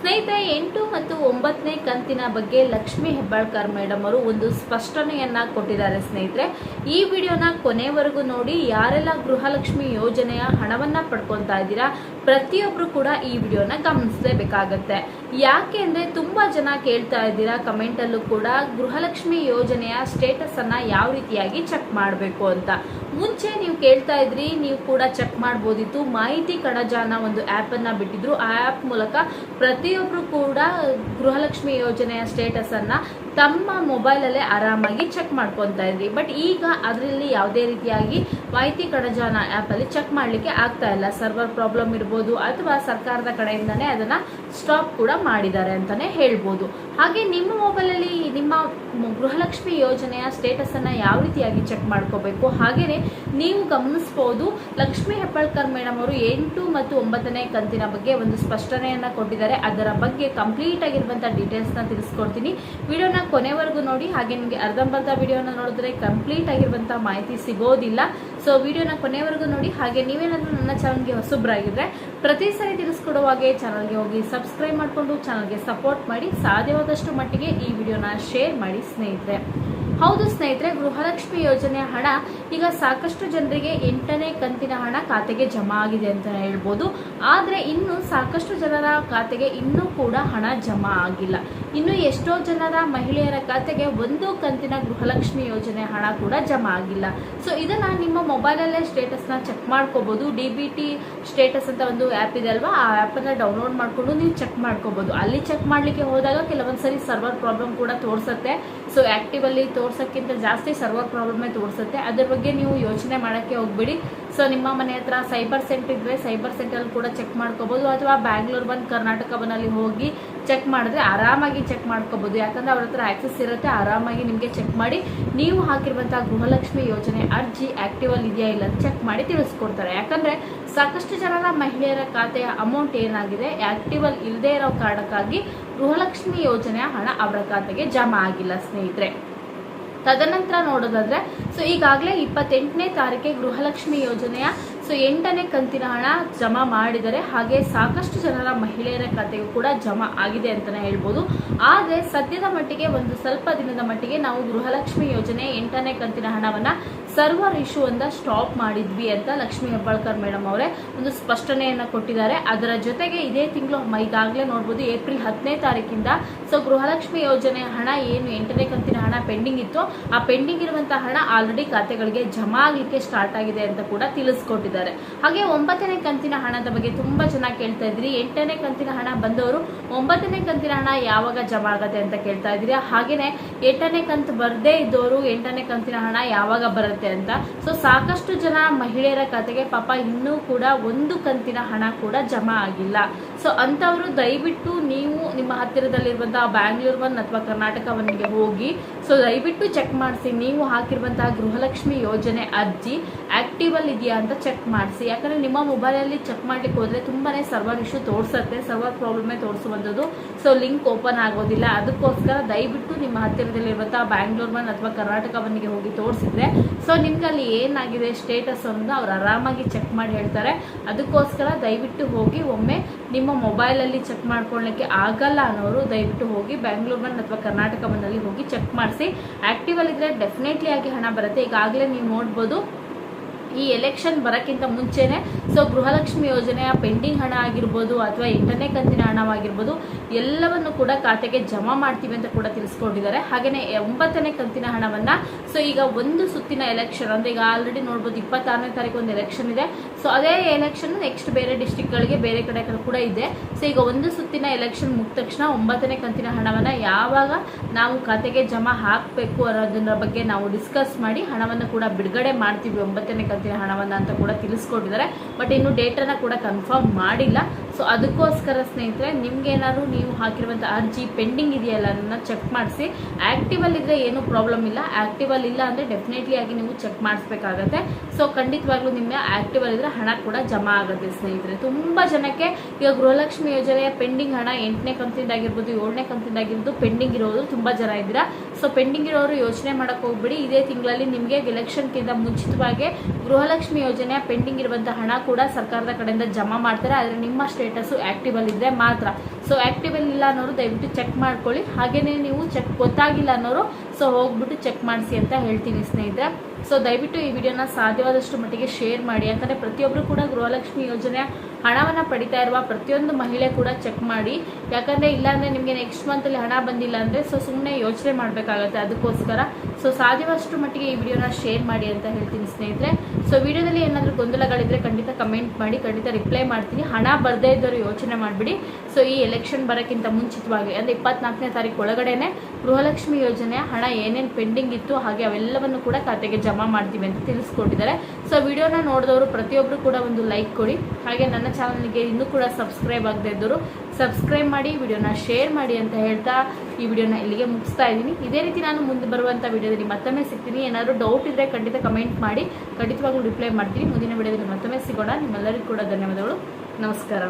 ಸ್ನೇಹಿತರೆ, ಎಂಟು ಮತ್ತು ಒಂಬತ್ತನೇ ಕಂತಿನ ಬಗ್ಗೆ ಲಕ್ಷ್ಮಿ ಹೆಬ್ಬಾಳ್ಕರ್ ಮೇಡಮ್ ಅವರು ಒಂದು ಸ್ಪಷ್ಟನೆಯನ್ನ ಕೊಟ್ಟಿದ್ದಾರೆ ಸ್ನೇಹಿತರೆ. ಈ ವಿಡಿಯೋನ ಕೊನೆವರೆಗೂ ನೋಡಿ, ಯಾರೆಲ್ಲ ಗೃಹಲಕ್ಷ್ಮಿ ಯೋಜನೆಯ ಹಣವನ್ನ ಪಡ್ಕೊತಾ ಇದ್ದೀರಾ ಪ್ರತಿಯೊಬ್ಬರು ಕೂಡ ಈ ವಿಡಿಯೋನ ಗಮನಿಸಲೇಬೇಕಾಗತ್ತೆ. ಯಾಕೆ ಅಂದ್ರೆ ತುಂಬಾ ಜನ ಕೇಳ್ತಾ ಇದ್ದೀರಾ ಕಮೆಂಟ್ ಅಲ್ಲೂ ಕೂಡ, ಗೃಹಲಕ್ಷ್ಮಿ ಯೋಜನೆಯ ಸ್ಟೇಟಸ್ ಅನ್ನ ಯಾವ ರೀತಿಯಾಗಿ ಚೆಕ್ ಮಾಡಬೇಕು ಅಂತ. ಮುಂಚೆ ನೀವು ಕೇಳ್ತಾ ಇದ್ರಿ, ನೀವು ಕೂಡ ಚೆಕ್ ಮಾಡ್ಬೋದಿತ್ತು. ಮಾಹಿತಿ ಕಡಜಾನ ಒಂದು ಆ್ಯಪ್ ಅನ್ನ ಬಿಟ್ಟಿದ್ರು. ಆ ಆ್ಯಪ್ ಮೂಲಕ ಪ್ರತಿಯೊಬ್ರು ಕೂಡ ಗೃಹಲಕ್ಷ್ಮಿ ಯೋಜನೆಯ ಸ್ಟೇಟಸ್ ಅನ್ನ ತಮ್ಮ ಮೊಬೈಲಲ್ಲೇ ಆರಾಮಾಗಿ ಚೆಕ್ ಮಾಡ್ಕೊತಾ ಇದ್ರಿ. ಬಟ್ ಈಗ ಅದರಲ್ಲಿ ಯಾವುದೇ ರೀತಿಯಾಗಿ ಮಾಹಿತಿ ಕಡಜಾನ ಆ್ಯಪಲ್ಲಿ ಚೆಕ್ ಮಾಡಲಿಕ್ಕೆ ಆಗ್ತಾ ಇಲ್ಲ. ಸರ್ವರ್ ಪ್ರಾಬ್ಲಮ್ ಇರ್ಬೋದು ಅಥವಾ ಸರ್ಕಾರದ ಕಡೆಯಿಂದನೇ ಅದನ್ನ ಸ್ಟಾಪ್ ಕೂಡ ಮಾಡಿದ್ದಾರೆ ಅಂತಾನೆ ಹೇಳ್ಬೋದು. ಹಾಗೆ ನಿಮ್ಮ ಮೊಬೈಲಲ್ಲಿ ನಿಮ್ಮ ಗೃಹಲಕ್ಷ್ಮಿ ಯೋಜನೆಯ ಸ್ಟೇಟಸ್ ಅನ್ನ ಯಾವ ರೀತಿಯಾಗಿ ಚೆಕ್ ಮಾಡ್ಕೋಬೇಕು? ಹಾಗೆಯೇ ನೀವು ಗಮನಿಸಬಹುದು ಲಕ್ಷ್ಮಿ ಹೆಬ್ಬಾಳ್ಕರ್ ಮೇಡಮ್ ಅವರು ಎಂಟು ಮತ್ತು ಒಂಬತ್ತನೇ ಕಂತಿನ ಬಗ್ಗೆ ಒಂದು ಸ್ಪಷ್ಟನೆಯನ್ನ ಕೊಟ್ಟಿದ್ದಾರೆ. ಅದರ ಬಗ್ಗೆ ಕಂಪ್ಲೀಟ್ ಆಗಿರುವಂತಹ ಡೀಟೇಲ್ಸ್ನ ತಿಳಿಸ್ಕೊಡ್ತೀನಿ. ವಿಡಿಯೋನ ಕೊನೆವರೆಗೂ ನೋಡಿ, ಹಾಗೆ ನಿಮಗೆ ಅರ್ಧಂಬರ್ಧ ವಿಡಿಯೋನ ನೋಡಿದ್ರೆ ಕಂಪ್ಲೀಟ್ ಆಗಿರುವಂತಹ ಮಾಹಿತಿ ಸಿಗೋದಿಲ್ಲ. ಸೊ ವಿಡಿಯೋನ ಕೊನೆವರೆಗೂ ನೋಡಿ, ಹಾಗೆ ನೀವೇನಾದ್ರೂ ನನ್ನ ಚಾನಲ್ಗೆ ಹೊಸಬ್ರಾಗಿದ್ರೆ, ಪ್ರತಿ ಸಾರಿ ತಿಳಿಸ್ಕೊಡುವಾಗೆ ಚಾನಲ್ಗೆ ಹೋಗಿ ಸಬ್ಸ್ಕ್ರೈಬ್ ಮಾಡಿಕೊಂಡು ಚಾನಲ್ಗೆ ಸಪೋರ್ಟ್ ಮಾಡಿ, ಸಾಧ್ಯವಾದಷ್ಟು ಮಟ್ಟಿಗೆ ಈ ವಿಡಿಯೋನ ಶೇರ್ ಮಾಡಿ ಸ್ನೇಹಿತರೆ. ಹೌದು ಸ್ನೇಹಿತರೆ, ಗೃಹಲಕ್ಷ್ಮಿ ಯೋಜನೆಯ ಹಣ ಈಗ ಸಾಕಷ್ಟು ಜನರಿಗೆ ಎಂಟನೇ ಕಂತಿನ ಹಣ ಖಾತೆಗೆ ಜಮಾ ಆಗಿದೆ ಅಂತ ಹೇಳ್ಬೋದು. ಆದರೆ ಇನ್ನು ಸಾಕಷ್ಟು ಜನರ ಖಾತೆಗೆ ಇನ್ನೂ ಕೂಡ ಹಣ ಜಮಾ ಆಗಿಲ್ಲ. ಇನ್ನು ಎಷ್ಟೋ ಜನರ ಮಹಿಳೆಯರ ಖಾತೆಗೆ ಒಂದು ಕಂತಿನ ಗೃಹಲಕ್ಷ್ಮಿ ಯೋಜನೆ ಹಣ ಕೂಡ ಜಮಾ ಆಗಿಲ್ಲ. ಸೊ ಇದನ್ನು ನಿಮ್ಮ ಮೊಬೈಲಲ್ಲೇ ಸ್ಟೇಟಸ್ನ ಚೆಕ್ ಮಾಡ್ಕೋಬಹುದು ಡಿ ಬಿ ಟಿ ಸ್ಟೇಟಸ್ ಅಂತ ಒಂದು ಆ್ಯಪ್ ಇದೆ ಅಲ್ವಾ? ಆ ಆ್ಯಪನ್ನು ಡೌನ್ಲೋಡ್ ಮಾಡಿಕೊಂಡು ನೀವು ಚೆಕ್ ಮಾಡ್ಕೋಬಹುದು ಅಲ್ಲಿ ಚೆಕ್ ಮಾಡಲಿಕ್ಕೆ ಹೋದಾಗ ಕೆಲವೊಂದ್ಸರಿ ಸರ್ವರ್ ಪ್ರಾಬ್ಲಮ್ ಕೂಡ ತೋರಿಸುತ್ತೆ. ಸೊ ಆ್ಯಕ್ಟಿವಲ್ಲಿ ಅಲ್ಲಿ ತೋರ್ಸೋಕ್ಕಿಂತ ಜಾಸ್ತಿ ಸರ್ವರ್ ಪ್ರಾಬ್ಲಮ್ ತೋರಿಸುತ್ತೆ. ಅದ್ರ ಬಗ್ಗೆ ನೀವು ಯೋಚನೆ ಮಾಡೋಕ್ಕೆ ಹೋಗ್ಬೇಡಿ. ಸೊ ನಿಮ್ಮ ಮನೆ ಹತ್ರ ಸೈಬರ್ ಸೆಂಟರ್ ಇದ್ದರೆ ಸೈಬರ್ ಸೆಂಟರ್ ಕೂಡ ಚೆಕ್ ಮಾಡ್ಕೋಬೋದು. ಅಥವಾ ಬ್ಯಾಂಗ್ಳೂರ್ ಬಂದು ಕರ್ನಾಟಕ ಬನ್ನಲ್ಲಿ ಹೋಗಿ ಚೆಕ್ ಮಾಡಿದ್ರೆ ಆರಾಮಾಗಿ ಚೆಕ್ ಮಾಡ್ಕೋಬೋದು. ಯಾಕಂದ್ರೆ ಅವ್ರ ಹತ್ರ ಆಕ್ಸೆಸ್ ಇರುತ್ತೆ. ಆರಾಮಾಗಿ ನಿಮಗೆ ಚೆಕ್ ಮಾಡಿ ನೀವು ಹಾಕಿರುವಂಥ ಗೃಹಲಕ್ಷ್ಮಿ ಯೋಜನೆ ಅರ್ಜಿ ಆಕ್ಟಿವ್ ಅಲ್ಲಿ ಇದೆಯಾ ಇಲ್ಲ ಅಂತ ಚೆಕ್ ಮಾಡಿ ತಿಳಿಸ್ಕೊಡ್ತಾರೆ. ಯಾಕಂದರೆ ಸಾಕಷ್ಟು ಜನರ ಮಹಿಳೆಯರ ಖಾತೆಯ ಅಮೌಂಟ್ ಏನಾಗಿದೆ? ಆ್ಯಕ್ಟಿವಲ್ ಇಲ್ಲದೆ ಇರೋ ಕಾರಣಕ್ಕಾಗಿ ಗೃಹಲಕ್ಷ್ಮಿ ಯೋಜನೆಯ ಹಣ ಅವರ ಖಾತೆಗೆ ಜಮಾ ಆಗಿಲ್ಲ ಸ್ನೇಹಿತರೆ. ತದನಂತರ ನೋಡೋದಾದ್ರೆ ಸೊ ಈಗಾಗಲೇ ಇಪ್ಪತ್ತೆಂಟನೇ ತಾರೀಕಿಗೆ ಗೃಹಲಕ್ಷ್ಮಿ ಯೋಜನೆಯ ಸೊ ಎಂಟನೇ ಕಂತಿನ ಹಣ ಜಮಾ ಮಾಡಿದರೆ ಹಾಗೆ ಸಾಕಷ್ಟು ಜನರ ಮಹಿಳೆಯರ ಖಾತೆಗೂ ಕೂಡ ಜಮಾ ಆಗಿದೆ ಅಂತಲೇ ಹೇಳ್ಬೋದು. ಆದರೆ ಸದ್ಯದ ಮಟ್ಟಿಗೆ ಒಂದು ಸ್ವಲ್ಪ ದಿನದ ಮಟ್ಟಿಗೆ ನಾವು ಗೃಹಲಕ್ಷ್ಮಿ ಯೋಜನೆ ಎಂಟನೇ ಕಂತಿನ ಹಣವನ್ನು ಸರ್ವರ್ ಇಶ್ಯೂ ಅಂತ ಸ್ಟಾಪ್ ಮಾಡಿದ್ವಿ ಅಂತ ಲಕ್ಷ್ಮಿ ಹೆಬ್ಬಾಳ್ಕರ್ ಮೇಡಮ್ ಅವರೇ ಒಂದು ಸ್ಪಷ್ಟನೆಯನ್ನು ಕೊಟ್ಟಿದ್ದಾರೆ. ಅದರ ಜೊತೆಗೆ ಇದೇ ತಿಂಗಳು ಈಗಾಗಲೇ ನೋಡ್ಬೋದು ಏಪ್ರಿಲ್ ಹತ್ತನೇ ತಾರೀಕಿಂದ ಸೊ ಗೃಹಲಕ್ಷ್ಮಿ ಯೋಜನೆ ಹಣ ಏನು ಎಂಟನೇ ಕಂತಿನ ಹಣ ಪೆಂಡಿಂಗ್ ಇತ್ತು. ಆ ಪೆಂಡಿಂಗ್ ಇರುವಂತಹ ಹಣ ಆಲ್ರೆಡಿ ಖಾತೆಗಳಿಗೆ ಜಮಾ ಆಗಲಿಕ್ಕೆ ಸ್ಟಾರ್ಟ್ ಆಗಿದೆ ಅಂತ ಕೂಡ ತಿಳಿಸ್ಕೊಟ್ಟಿದ್ದಾರೆ. ಹಾಗೆ ಒಂಬತ್ತನೇ ಕಂತಿನ ಹಣದ ಬಗ್ಗೆ ತುಂಬಾ ಜನ ಕೇಳ್ತಾ ಇದ್ರಿ. ಎಂಟನೇ ಕಂತಿನ ಹಣ ಬಂದವರು ಒಂಬತ್ತನೇ ಕಂತಿನ ಹಣ ಯಾವಾಗ ಜಮಾ ಆಗತ್ತೆ ಅಂತ ಕೇಳ್ತಾ ಇದ್ರಿ ಹಾಗೇನೆ ಎಂಟನೇ ಕಂತು ಬರದೇ ಇದ್ದವರು ಎಂಟನೇ ಕಂತಿನ ಹಣ ಯಾವಾಗ ಬರುತ್ತೆ ಅಂತ. ಸೊ ಸಾಕಷ್ಟು ಜನ ಮಹಿಳೆಯರ ಖಾತೆಗೆ ಪಾಪ ಇನ್ನೂ ಕೂಡ ಒಂದು ಕಂತಿನ ಹಣ ಕೂಡ ಜಮಾ ಆಗಿಲ್ಲ. ಸೊ ಅಂಥವರು ದಯವಿಟ್ಟು ನೀವು ನಿಮ್ಮ ಹತ್ತಿರದಲ್ಲಿರುವಂತಹ ಬ್ಯಾಂಗ್ಳೂರ್ ಒನ್ ಅಥವಾ ಕರ್ನಾಟಕ ಒನ್ಗೆ ಹೋಗಿ ಸೊ ದಯವಿಟ್ಟು ಚೆಕ್ ಮಾಡಿಸಿ. ನೀವು ಹಾಕಿರುವಂತಹ ಗೃಹಲಕ್ಷ್ಮಿ ಯೋಜನೆ ಅರ್ಜಿ ಆಕ್ಟಿವ್ ಅಲ್ಲಿ ಇದೆಯಾ ಅಂತ ಚೆಕ್ ಮಾಡಿಸಿ. ಯಾಕಂದ್ರೆ ನಿಮ್ಮ ಮೊಬೈಲಲ್ಲಿ ಚೆಕ್ ಮಾಡ್ಲಿಕ್ಕೆ ಹೋದ್ರೆ ತುಂಬಾನೇ ಸರ್ವರ್ ಇಶ್ಯೂ ತೋರಿಸುತ್ತೆ ಸರ್ವರ್ ಪ್ರಾಬ್ಲಮೇ ತೋರಿಸುವಂಥದ್ದು. ಸೊ ಲಿಂಕ್ ಓಪನ್ ಆಗೋದಿಲ್ಲ. ಅದಕ್ಕೋಸ್ಕರ ದಯವಿಟ್ಟು ನಿಮ್ಮ ಹತ್ತಿರದಲ್ಲಿರುವಂತಹ ಬ್ಯಾಂಗ್ಳೂರ್ ಒನ್ ಅಥವಾ ಕರ್ನಾಟಕ ಒನ್ಗೆ ಹೋಗಿ ತೋರಿಸಿದ್ರೆ ಸೊ ನಿಮ್ಗೆ ಅಲ್ಲಿ ಏನಾಗಿದೆ ಸ್ಟೇಟಸ್ ಅನ್ನೋದು ಅವ್ರು ಆರಾಮಾಗಿ ಚೆಕ್ ಮಾಡಿ ಹೇಳ್ತಾರೆ. ಅದಕ್ಕೋಸ್ಕರ ದಯವಿಟ್ಟು ಹೋಗಿ ಒಮ್ಮೆ ನಿಮ್ಮ ಮೊಬೈಲಲ್ಲಿ ಚೆಕ್ ಮಾಡ್ಕೊಳ್ಳೋಕ್ಕೆ ಆಗಲ್ಲ ಅನ್ನೋರು ದಯವಿಟ್ಟು ಹೋಗಿ ಬ್ಯಾಂಗ್ಳೂರ್ ಬಂದ್ ಅಥವಾ ಕರ್ನಾಟಕ ಬಂದಲ್ಲಿ ಹೋಗಿ ಚೆಕ್ ಮಾಡಿಸಿ. ಆಕ್ಟಿವ್ ಅಲ್ಲಿದ್ರೆ ಡೆಫಿನೆಟ್ಲಿ ಆಗಿ ಹಣ ಬರುತ್ತೆ. ಈಗಾಗಲೇ ನೀವು ನೋಡ್ಬೋದು. ಈ ಎಲೆಕ್ಷನ್ ಬರೋಕ್ಕಿಂತ ಮುಂಚೆನೆ ಸೊ ಗೃಹಲಕ್ಷ್ಮಿ ಯೋಜನೆಯ ಪೆಂಡಿಂಗ್ ಹಣ ಆಗಿರ್ಬೋದು ಅಥವಾ ಎಂಟನೇ ಕಂತಿನ ಹಣವಾಗಿರ್ಬೋದು, ಎಲ್ಲವನ್ನು ಕೂಡ ಖಾತೆಗೆ ಜಮಾ ಮಾಡ್ತೀವಿ ಅಂತ ಕೂಡ ತಿಳಿಸ್ಕೊಂಡಿದ್ದಾರೆ. ಹಾಗೆಯೇ ಒಂಬತ್ತನೇ ಕಂತಿನ ಹಣವನ್ನು ಸೊ ಈಗ ಒಂದು ಸುತ್ತಿನ ಎಲೆಕ್ಷನ್ ಅಂದರೆ ಈಗ ಆಲ್ರೆಡಿ ನೋಡ್ಬೋದು ಇಪ್ಪತ್ತಾರನೇ ತಾರೀಕು ಒಂದು ಎಲೆಕ್ಷನ್ ಇದೆ. ಸೊ ಅದೇ ಎಲೆಕ್ಷನ್ ನೆಕ್ಸ್ಟ್ ಬೇರೆ ಡಿಸ್ಟಿಕ್ಗಳಿಗೆ ಬೇರೆ ಕಡೆ ಕೂಡ ಇದೆ. ಸೊ ಈಗ ಒಂದು ಸುತ್ತಿನ ಎಲೆಕ್ಷನ್ ಮುಗಿದ ತಕ್ಷಣ ಒಂಬತ್ತನೇ ಕಂತಿನ ಹಣವನ್ನು ಯಾವಾಗ ನಾವು ಖಾತೆಗೆ ಜಮಾ ಹಾಕಬೇಕು ಅನ್ನೋದನ್ನ ಬಗ್ಗೆ ನಾವು ಡಿಸ್ಕಸ್ ಮಾಡಿ ಹಣವನ್ನು ಕೂಡ ಬಿಡುಗಡೆ ಮಾಡ್ತೀವಿ ಒಂಬತ್ತನೇ ಕಂತಿನ ಹಣವನ್ನ ಅಂತ ಕೂಡ ತಿಳಿಸ್ಕೊಟ್ಟಿದ್ದಾರೆ. ಬಟ್ ಇನ್ನು ಡೇಟನ್ನು ಕೂಡ ಕನ್ಫರ್ಮ್ ಮಾಡಿಲ್ಲ. ಸೊ ಅದಕ್ಕೋಸ್ಕರ ಸ್ನೇಹಿತರೆ ನಿಮ್ಗೆ ಏನಾದ್ರು ನೀವು ಹಾಕಿರುವಂಥ ಅರ್ಜಿ ಪೆಂಡಿಂಗ್ ಇದೆಯಲ್ಲ, ಅದನ್ನು ಚೆಕ್ ಮಾಡಿಸಿ. ಆ್ಯಕ್ಟಿವಲ್ ಇದ್ರೆ ಏನು ಪ್ರಾಬ್ಲಮ್ ಇಲ್ಲ. ಆ್ಯಕ್ಟಿವಲ್ ಇಲ್ಲ ಅಂದರೆ ಡೆಫಿನೆಟ್ಲಿ ಆಗಿ ನೀವು ಚೆಕ್ ಮಾಡಿಸ್ಬೇಕಾಗತ್ತೆ. ಸೊ ಖಂಡಿತವಾಗ್ಲೂ ನಿಮ್ಮ ಆ್ಯಕ್ಟಿವಲ್ಲಿದ್ದರೆ ಹಣ ಕೂಡ ಜಮಾ ಆಗುತ್ತೆ ಸ್ನೇಹಿತರೆ. ತುಂಬ ಜನಕ್ಕೆ ಈಗ ಗೃಹಲಕ್ಷ್ಮಿ ಯೋಜನೆಯ ಪೆಂಡಿಂಗ್ ಹಣ ಎಂಟನೇ ಕಂತಿಂದಾಗಿರ್ಬೋದು ಏಳನೇ ಕಂತಿಂದಾಗಿರ್ಬೋದು ಪೆಂಡಿಂಗ್ ಇರೋದು ತುಂಬ ಜನ ಇದ್ದೀರಾ? ಸೊ ಪೆಂಡಿಂಗ್ ಇರೋರು ಯೋಚನೆ ಮಾಡಕ್ಕೆ ಹೋಗ್ಬಿಡಿ. ಇದೇ ತಿಂಗಳಲ್ಲಿ ನಿಮಗೆ ಎಲೆಕ್ಷನ್ಗಿಂತ ಮುಂಚಿತವಾಗಿ ಗೃಹಲಕ್ಷ್ಮಿ ಯೋಜನೆಯ ಪೆಂಡಿಂಗ್ ಇರುವಂಥ ಹಣ ಕೂಡ ಸರ್ಕಾರದ ಕಡೆಯಿಂದ ಜಮಾ ಮಾಡ್ತಾರೆ. ಆದರೆ ನಿಮ್ಮ ಸ್ಟೇಟಸ್ಸು ಆ್ಯಕ್ಟಿವಲ್ಲಿ ಇದ್ದರೆ ಮಾತ್ರ. ಸೊ ಆ್ಯಕ್ಟಿವಲ್ ಇಲ್ಲ ಅನ್ನೋರು ದಯವಿಟ್ಟು ಚೆಕ್ ಮಾಡ್ಕೊಳ್ಳಿ. ಹಾಗೆಯೇ ನೀವು ಚೆಕ್ ಗೊತ್ತಾಗಿಲ್ಲ ಅನ್ನೋರು ಸೊ ಹೋಗ್ಬಿಟ್ಟು ಚೆಕ್ ಮಾಡಿಸಿ ಅಂತ ಹೇಳ್ತೀನಿ ಸ್ನೇಹಿತರೆ. ಸೊ ದಯವಿಟ್ಟು ಈ ವಿಡಿಯೋನ ಸಾಧ್ಯವಾದಷ್ಟು ಮಟ್ಟಿಗೆ ಶೇರ್ ಮಾಡಿ. ಯಾಕಂದರೆ ಪ್ರತಿಯೊಬ್ಬರು ಕೂಡ ಗೃಹಲಕ್ಷ್ಮಿ ಯೋಜನೆಯ ಹಣವನ್ನು ಪಡಿತಾ ಇರುವ ಪ್ರತಿಯೊಂದು ಮಹಿಳೆ ಕೂಡ ಚೆಕ್ ಮಾಡಿ. ಯಾಕಂದರೆ ಇಲ್ಲಾಂದರೆ ನಿಮಗೆ ನೆಕ್ಸ್ಟ್ ಮಂತಲ್ಲಿ ಹಣ ಬಂದಿಲ್ಲ ಅಂದರೆ ಸೊ ಸುಮ್ಮನೆ ಯೋಚನೆ ಮಾಡಬೇಕಾಗತ್ತೆ ಅದಕ್ಕೋಸ್ಕರ. ಸೊ ಸಾಧ್ಯವಾದಷ್ಟು ಮಟ್ಟಿಗೆ ಈ ವಿಡಿಯೋನ ಶೇರ್ ಮಾಡಿ ಅಂತ ಹೇಳ್ತೀನಿ ಸ್ನೇಹಿತರೆ. ಸೊ ವಿಡಿಯೋದಲ್ಲಿ ಏನಾದರೂ ಗೊಂದಲಗಳಿದ್ರೆ ಖಂಡಿತ ಕಮೆಂಟ್ ಮಾಡಿ, ಖಂಡಿತ ರಿಪ್ಲೈ ಮಾಡ್ತೀನಿ. ಹಣ ಬರದೇ ಇದ್ದವರು ಯೋಚನೆ ಮಾಡಿಬಿಡಿ. ಸೊ ಈ ಎಲೆಕ್ಷನ್ ಬರೋಕ್ಕಿಂತ ಮುಂಚಿತವಾಗಿ, ಅಂದರೆ ಇಪ್ಪತ್ನಾಲ್ಕನೇ ತಾರೀಕು ಒಳಗಡೆನೆ ಗೃಹಲಕ್ಷ್ಮಿ ಯೋಜನೆ, ಹಣ ಏನೇನು ಪೆಂಡಿಂಗ್ ಇತ್ತು, ಹಾಗೆ ಅವೆಲ್ಲವನ್ನು ಕೂಡ ಖಾತೆಗೆ ಜಮಾ ಮಾಡ್ತೀವಿ ಅಂತ ತಿಳಿಸ್ಕೊಟ್ಟಿದ್ದಾರೆ. ಸೊ ವಿಡಿಯೋನ ನೋಡಿದವರು ಪ್ರತಿಯೊಬ್ಬರು ಕೂಡ ಒಂದು ಲೈಕ್ ಕೊಡಿ. ಹಾಗೆ ನನ್ನ ಚಾನಲ್ಗೆ ಇನ್ನೂ ಕೂಡ ಸಬ್ಸ್ಕ್ರೈಬ್ ಆಗದೆ ಇದ್ದರು ಸಬ್ಸ್ಕ್ರೈಬ್ ಮಾಡಿ ವಿಡಿಯೋನ ಶೇರ್ ಮಾಡಿ ಅಂತ ಹೇಳ್ತಾ ಈ ವಿಡಿಯೋನ ಇಲ್ಲಿಗೆ ಮುಗಿಸ್ತಾ ಇದ್ದೀನಿ. ಇದೇ ರೀತಿ ನಾನು ಮುಂದೆ ಬರುವಂಥ ವಿಡಿಯೋದಲ್ಲಿ ಮತ್ತೊಮ್ಮೆ ಸಿಗ್ತೀನಿ. ಏನಾದರೂ ಡೌಟ್ ಇದ್ದರೆ ಖಂಡಿತ ಕಮೆಂಟ್ ಮಾಡಿ. ಖಂಡಿತವಾಗ್ಲೂ ರಿಪ್ಲೈ ಮಾಡ್ತೀನಿ. ಮುಂದಿನ ವಿಡಿಯೋದಲ್ಲಿ ಮತ್ತೊಮ್ಮೆ ಸಿಗೋಣ. ನಿಮ್ಮೆಲ್ಲರಿಗೂ ಕೂಡ ಧನ್ಯವಾದಗಳು. ನಮಸ್ಕಾರ.